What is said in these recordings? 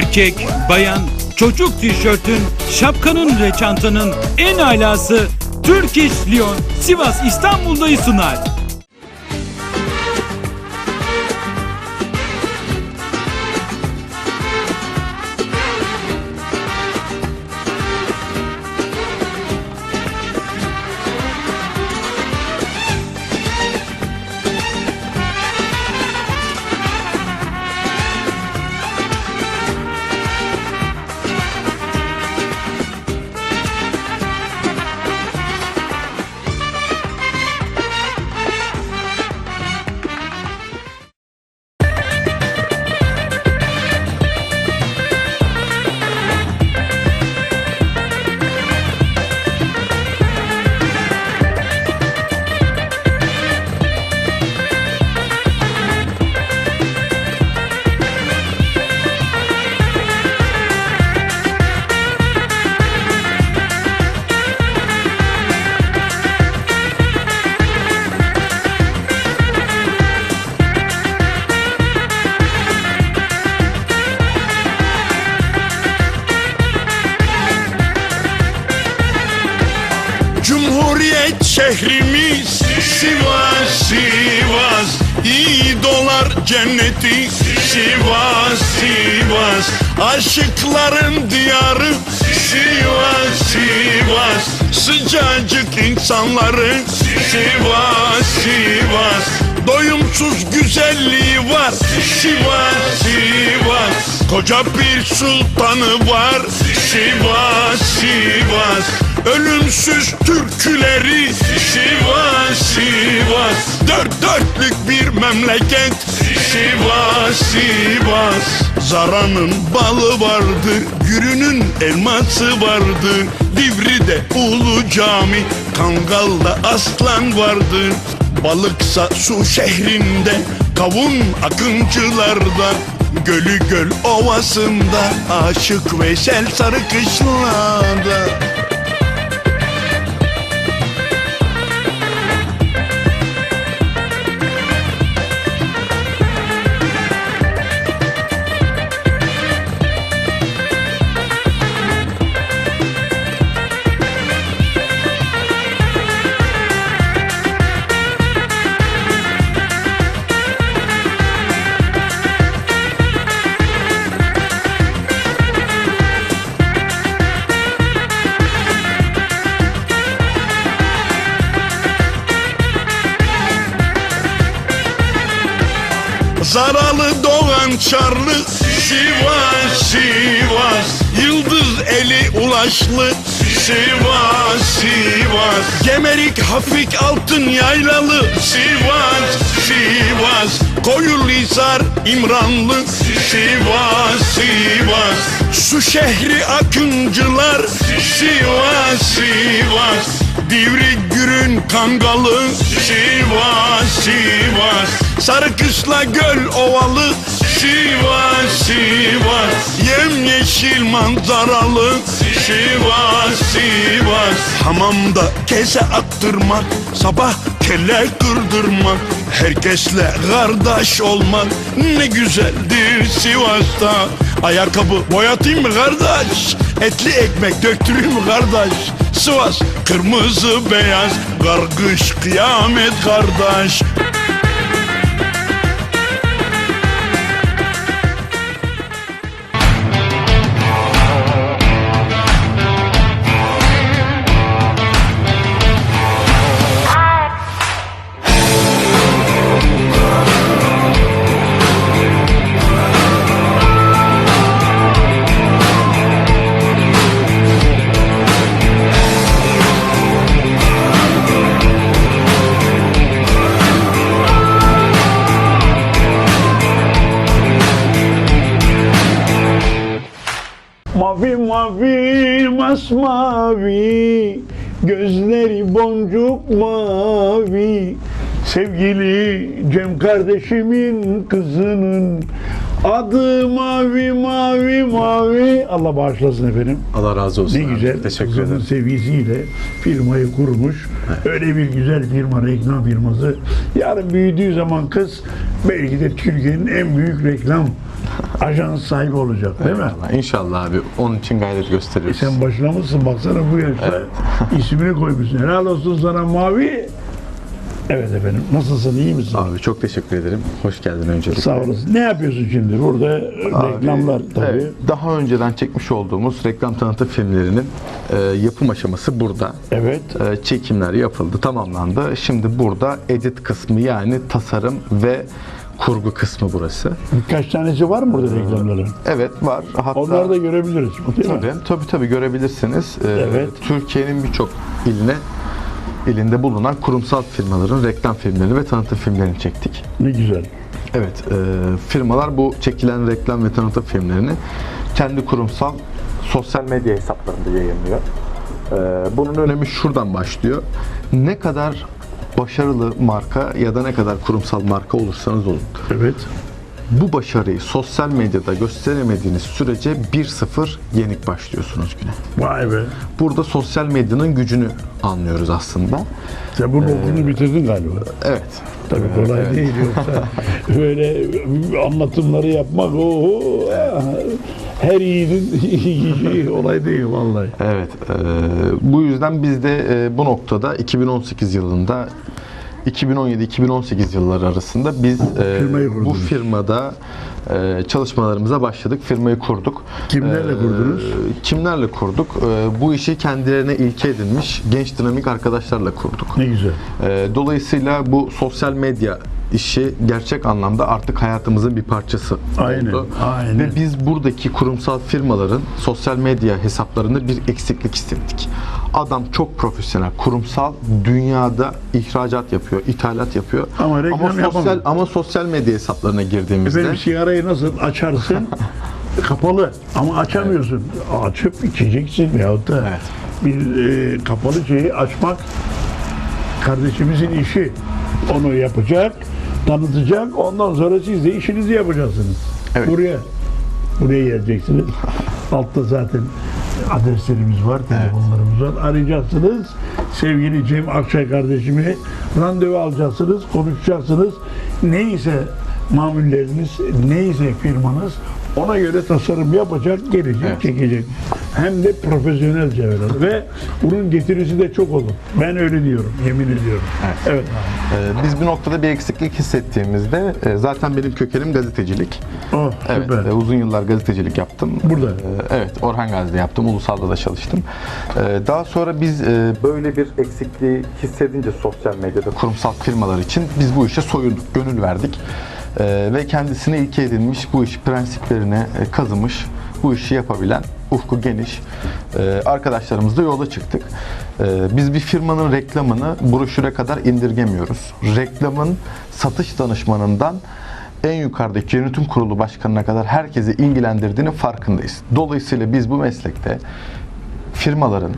Erkek, bayan, çocuk tişörtün, şapkanın ve çantanın en alası Turkish Lyon Sivas İstanbul'dayı sunar. Şehrimiz Sivas, Sivas. İyi dolar cenneti Sivas, Sivas. Aşıkların diyarı Sivas, Sivas. Sıcacık insanları Sivas, Sivas Doyumsuz güzelliği var. Sivas, Sivas Koca bir sultanı var. Sivas, Sivas Ölümsüz türküleri. Sivas, Sivas Dört dörtlük bir memleket. Sivas, Sivas Zara'nın balı vardı Gürünün elması vardı. Divri'de Ulu Cami Kangal'da aslan vardı Balıksa su şehrinde Kavun akıncılarda Gölü göl ovasında Aşık Veysel Sarıkışla'da Zaralı Doğan Çarlı Sivas Sivas Yıldız eli ulaşlı Sivas Sivas Gemerik Hafik Altın Yaylalı Sivas Sivas Koyulhisar İmranlı Sivas Sivas Su şehri Akıncılar Sivas Sivas Divri Gürün Kangalı Sivas Sivas Sarıkışla göl ovalı Sivas Sivas Yemyeşil manzaralı. Sivas Sivas Hamamda kese attırmak Sabah kelle kırdırmak. Herkesle kardeş olmak Ne güzeldir Sivas'ta. Ayakkabı boyatayım mı kardeş? Etli ekmek döktüreyim mi kardeş? Sivas kırmızı beyaz Kargış kıyamet kardeş Gözleri boncuk mavi. Sevgili Cem kardeşimin kızının Adı mavi mavi mavi. Allah bağışlasın efendim. Allah razı olsun. Ne abi. güzel. Teşekkür kızının ederim. sevgisiyle firmayı kurmuş. Öyle bir güzel firma, reklam firması. Yarın büyüdüğü zaman kız belki de Türkiye'nin en büyük reklam ajans sahibi olacak değil mi? Eyvallah. İnşallah abi. Onun için gayret gösteriyoruz. Sen başlamışsın baksana bu yaşta ismini koymuşsun. Helal olsun sana mavi. Evet efendim. Nasılsın? iyi misin? Abi çok teşekkür ederim. Hoş geldin öncelikle. Sağ olasın. Ne yapıyorsun şimdi? Burada Abi, reklamlar tabii. evet, daha önceden çekmiş olduğumuz reklam tanıtım filmlerinin e, yapım aşaması burada. Evet. E, çekimler yapıldı, tamamlandı. Şimdi burada edit kısmı yani tasarım ve kurgu kısmı burası. Birkaç tanesi var mı burada reklamların? Evet var. Hatta Onları da görebiliriz. Değil mi? tabii, tabii tabii görebilirsiniz. E, Evet. Türkiye'nin birçok iline ilinde bulunan kurumsal firmaların reklam filmlerini ve tanıtım filmlerini çektik. Ne güzel. Evet, e, firmalar bu çekilen reklam ve tanıtım filmlerini kendi kurumsal sosyal medya hesaplarında yayınlıyor. E, bunun önemi şuradan başlıyor. Ne kadar başarılı marka ya da ne kadar kurumsal marka olursanız olun. Evet. Bu başarıyı sosyal medyada gösteremediğiniz sürece 1-0 yenik başlıyorsunuz güne. Vay be. Burada sosyal medyanın gücünü anlıyoruz aslında. Sen bunun okulunu bitirdin galiba. Evet. Tabii kolay değil yoksa böyle anlatımları yapmak o her yiğidin olay değil vallahi. Evet, e, bu yüzden biz de e, bu noktada 2018 yılında 2017-2018 yılları arasında biz e, bu firmada e, çalışmalarımıza başladık. Firmayı kurduk. Kimlerle E, kurdunuz? Kimlerle kurduk? E, bu işi kendilerine ilke edinmiş genç dinamik arkadaşlarla kurduk. Ne güzel. E, dolayısıyla bu sosyal medya işi gerçek anlamda artık hayatımızın bir parçası Aynen, oldu. aynen. Ve biz buradaki kurumsal firmaların sosyal medya hesaplarında bir eksiklik hissettik. Adam çok profesyonel, kurumsal, dünyada ihracat yapıyor, ithalat yapıyor. Ama reklam sosyal yapamıyor. ama sosyal medya hesaplarına girdiğimizde Efendim sigarayı nasıl açarsın? Kapalı ama açamıyorsun. Açıp içeceksin veyahut da Evet. bir e, kapalı şeyi açmak kardeşimizin işi. Onu yapacak, tanıtacak. Ondan sonra siz de işinizi yapacaksınız. Evet. Buraya buraya geleceksiniz. Altta zaten adreslerimiz var, telefonlarımız var. Arayacaksınız. Sevgili Cem Akçay kardeşimi randevu alacaksınız, konuşacaksınız. Neyse mamulleriniz, neyse firmanız ona göre tasarım yapacak, gelecek, Evet. çekecek. Hem de profesyonelce öyle. Ve bunun getirisi de çok olur. Ben öyle diyorum, yemin ediyorum. Evet. e, biz bir noktada bir eksiklik hissettiğimizde e, zaten benim kökenim gazetecilik. Oh, Evet, süper. e, uzun yıllar gazetecilik yaptım. Burada? E, evet, Orhan Gazi'de yaptım, Ulusal'da da çalıştım. E, daha sonra biz e, böyle bir eksikliği hissedince sosyal medyada kurumsal firmalar için biz bu işe soyunduk, gönül verdik. E, ve kendisine ilke edinmiş, bu iş prensiplerine e, kazımış, bu işi yapabilen, ufku geniş e, arkadaşlarımızla yola çıktık. E, biz bir firmanın reklamını broşüre kadar indirgemiyoruz. Reklamın satış danışmanından en yukarıdaki yönetim kurulu başkanına kadar herkesi ilgilendirdiğinin farkındayız. Dolayısıyla biz bu meslekte firmaların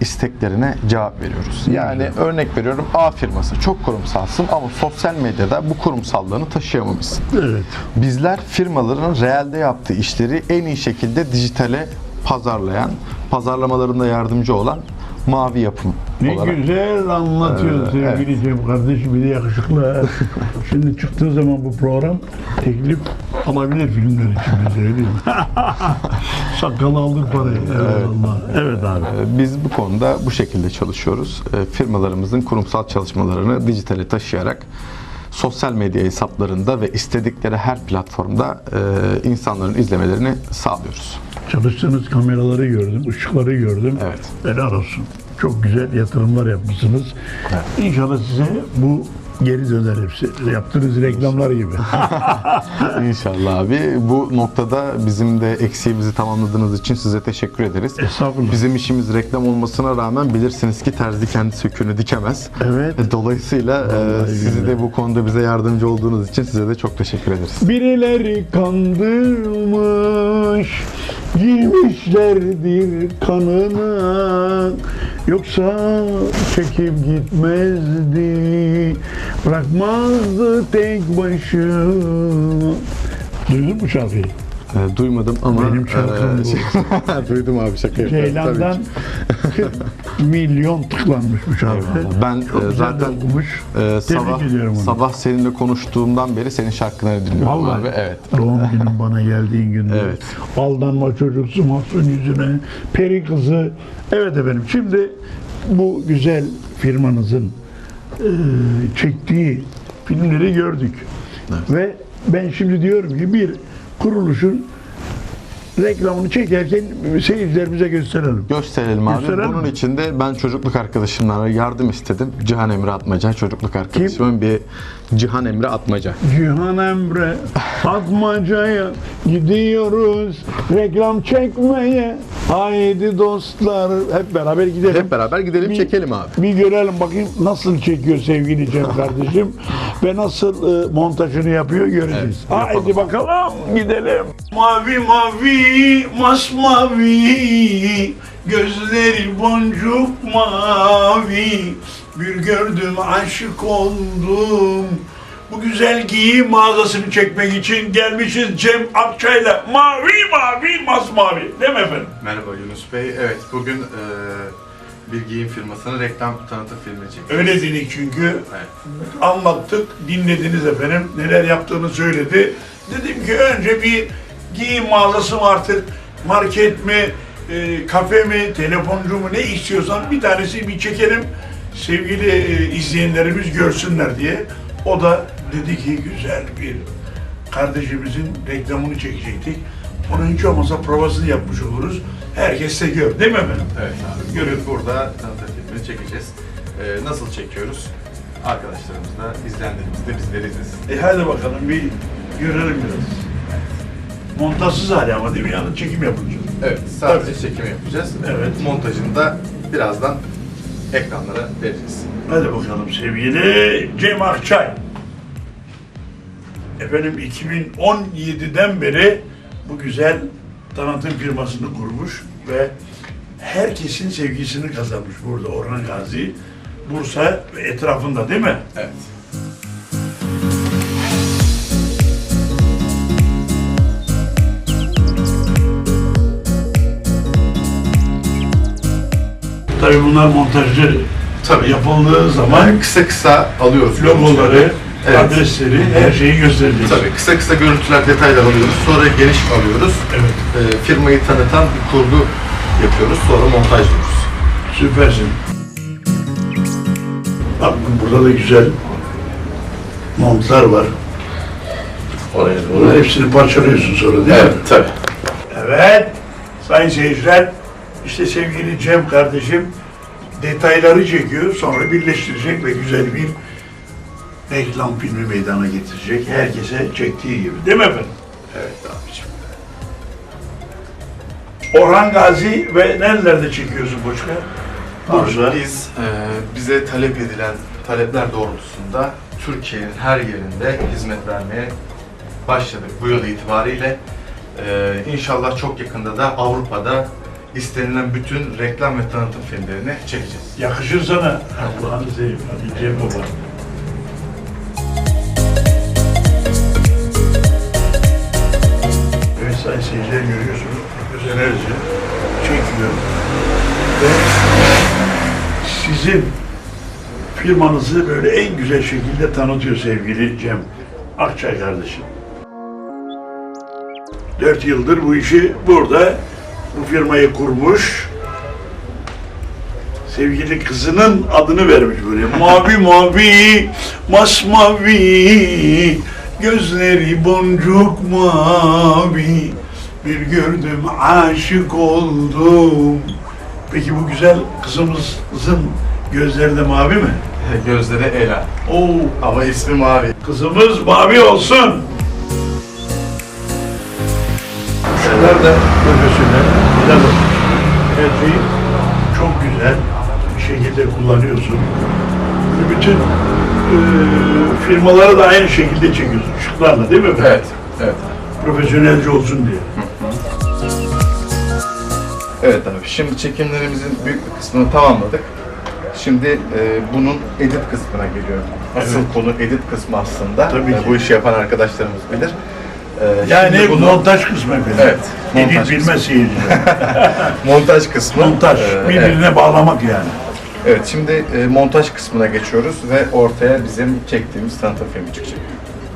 isteklerine cevap veriyoruz. Yani örnek veriyorum A firması çok kurumsalsın ama sosyal medyada bu kurumsallığını taşıyamamışsın. Evet. Bizler firmaların realde yaptığı işleri en iyi şekilde dijitale pazarlayan, pazarlamalarında yardımcı olan mavi yapım Ne olarak. güzel anlatıyorsun sevgili Cem kardeşim bir de yakışıklı. Şimdi çıktığı zaman bu program teklif alabilir filmler için ben söyleyeyim. Sakalı aldık parayı. Evet, Allah. Evet abi. Ee, Biz bu konuda bu şekilde çalışıyoruz. Ee, Firmalarımızın kurumsal çalışmalarını dijitale taşıyarak sosyal medya hesaplarında ve istedikleri her platformda e, insanların izlemelerini sağlıyoruz. Çalıştığınız kameraları gördüm, ışıkları gördüm. Evet. Helal olsun. Çok güzel yatırımlar yapmışsınız. İnşallah size bu geri döner hepsi. Yaptığınız reklamlar gibi. İnşallah abi. Bu noktada bizim de eksiğimizi tamamladığınız için size teşekkür ederiz. Estağfurullah. Bizim işimiz reklam olmasına rağmen bilirsiniz ki terzi kendi söküğünü dikemez. Evet. Dolayısıyla e, sizi de bu konuda bize yardımcı olduğunuz için size de çok teşekkür ederiz. Birileri kandırmış, girmişlerdir kanına. Yoksa çekip gitmezdi, bırakmazdı tek başına. Duydun mu şarkıyı? Ee, duymadım ama Benim şarkım e, şey- duydum abi şaka yapıyorum. Ceylan'dan Tabii ki. 40 milyon tıklanmış bu şarkı. Ben e, Çok güzel de zaten okumuş. e, sabah ediyorum onu. sabah seninle konuştuğumdan beri senin şarkılarını dinliyorum Vallahi. abi. Evet. Doğum günün bana geldiğin günde. Evet. Aldanma çocuksu mahzun yüzüne. Peri kızı. Evet efendim şimdi bu güzel firmanızın e, çektiği filmleri gördük. Ve ben şimdi diyorum ki bir kuruluşun reklamını çekerken seyircilerimize gösterelim. Gösterelim abi. Gösterelim Bunun mi? için de ben çocukluk arkadaşımdan yardım istedim. Cihan Emre Atmaca çocukluk arkadaşımın bir Cihan Emre Atmaca. Cihan Emre Atmaca'ya gidiyoruz reklam çekmeye. Haydi dostlar hep beraber gidelim. Hep beraber gidelim Bir- çekelim abi. Bir görelim bakayım nasıl çekiyor sevgili Cem kardeşim ve nasıl e, montajını yapıyor göreceğiz. Evet, Haydi bakalım gidelim. Mavi mavi masmavi gözleri boncuk mavi bir gördüm aşık oldum. Bu güzel giyim mağazasını çekmek için gelmişiz Cem Akçay'la. Mavi mavi masmavi. Değil mi efendim? Merhaba Yunus Bey. Evet, bugün e, bir giyim firmasının reklam tanıtım filmi çektik. Öyle dedik çünkü. Evet. Anlattık, dinlediniz efendim. Neler yaptığını söyledi. Dedim ki önce bir giyim mağazası mı artık, market mi, e, kafe mi, telefoncu mu ne istiyorsan bir tanesi bir çekelim. Sevgili e, izleyenlerimiz görsünler diye. O da dedi ki güzel bir kardeşimizin reklamını çekecektik. Onun hiç olmazsa provasını yapmış oluruz. Herkes de gör. Değil mi efendim? Evet abi. Görün burada tanıtım filmini çekeceğiz. E, nasıl çekiyoruz? Arkadaşlarımız da, izleyenlerimiz de bizleri izlesin. E hadi bakalım bir görelim biraz. Montajsız hali ama değil mi? Yani çekim yapılacak. Evet, sadece çekim yapacağız. Evet. Montajını da birazdan ekranlara vereceğiz. Hadi bakalım sevgili Cem Akçay. Efendim 2017'den beri bu güzel tanıtım firmasını kurmuş ve herkesin sevgisini kazanmış burada Orhan Gazi. Bursa ve etrafında değil mi? Evet. Tabii bunlar montajcı Tabii. yapıldığı zaman Kısa kısa alıyoruz. logoları. Evet. adresleri, her şeyi göstereceğiz. Tabii kısa kısa görüntüler, detaylar alıyoruz. Sonra geniş alıyoruz. Evet. E, firmayı tanıtan bir kurgu yapıyoruz. Sonra montajlıyoruz. Süpersin. Bak burada da güzel montlar var. Oraya Bunların hepsini parçalıyorsun sonra değil mi? Evet, tabii. Evet. Sayın seyirciler, işte sevgili Cem kardeşim detayları çekiyor, sonra birleştirecek ve güzel bir reklam filmi meydana getirecek. Herkese çektiği gibi. Değil mi efendim? Evet abiciğim. Orhan Gazi ve nerelerde çekiyorsun Boçka? Bursa. Biz e, bize talep edilen talepler doğrultusunda Türkiye'nin her yerinde hizmet vermeye başladık bu yıl itibariyle. E, inşallah çok yakında da Avrupa'da istenilen bütün reklam ve tanıtım filmlerini çekeceğiz. Yakışır sana. Allah'ını seveyim. Hadi Cem baba. Evet sayın seyirciler görüyorsunuz. Profesyonelce çekiyor. Ve sizin firmanızı böyle en güzel şekilde tanıtıyor sevgili Cem Akçay kardeşim. Dört yıldır bu işi burada, bu firmayı kurmuş sevgili kızının adını vermiş böyle. Mavi mavi, masmavi, gözleri boncuk mavi. Bir gördüm aşık oldum. Peki bu güzel kızımızın gözleri de mavi mi? Gözleri Ela Oo, ama ismi Mavi. kızımız mavi olsun. Şeyler de profesyonel. Her şeyi çok güzel bir şekilde kullanıyorsun. Bütün e, firmaları da aynı şekilde çekiyorsun. Işıklarla değil mi efendim? Evet, evet. Profesyonelce olsun diye. Evet abi, şimdi çekimlerimizin büyük bir kısmını tamamladık. Şimdi e, bunun edit kısmına geliyor. Asıl Evet. konu edit kısmı aslında. Tabii E, ki. bu işi yapan arkadaşlarımız bilir. Ee, Yani bunu- montaj kısmı efendim. Evet, Edil montaj bilmez seyirciler. montaj kısmı. montaj. Ee, evet. Birbirine bağlamak yani. Evet, şimdi e, montaj kısmına geçiyoruz ve ortaya bizim çektiğimiz tanıtım filmi çıkacak.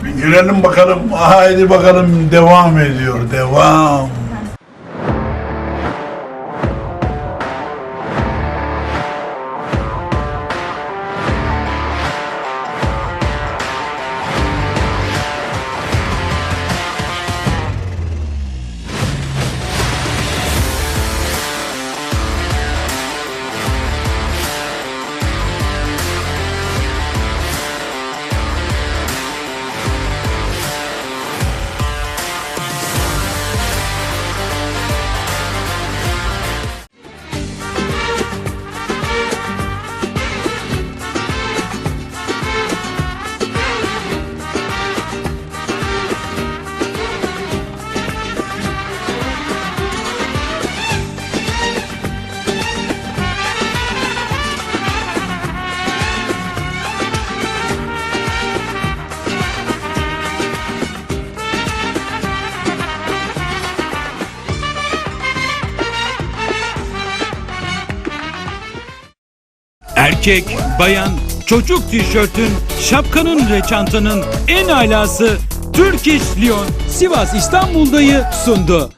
Bir görelim bakalım. Haydi bakalım devam ediyor. Devam. Erkek, bayan, çocuk tişörtün, şapkanın ve çantanın en alası Turkish Lyon Sivas İstanbul'dayı sundu.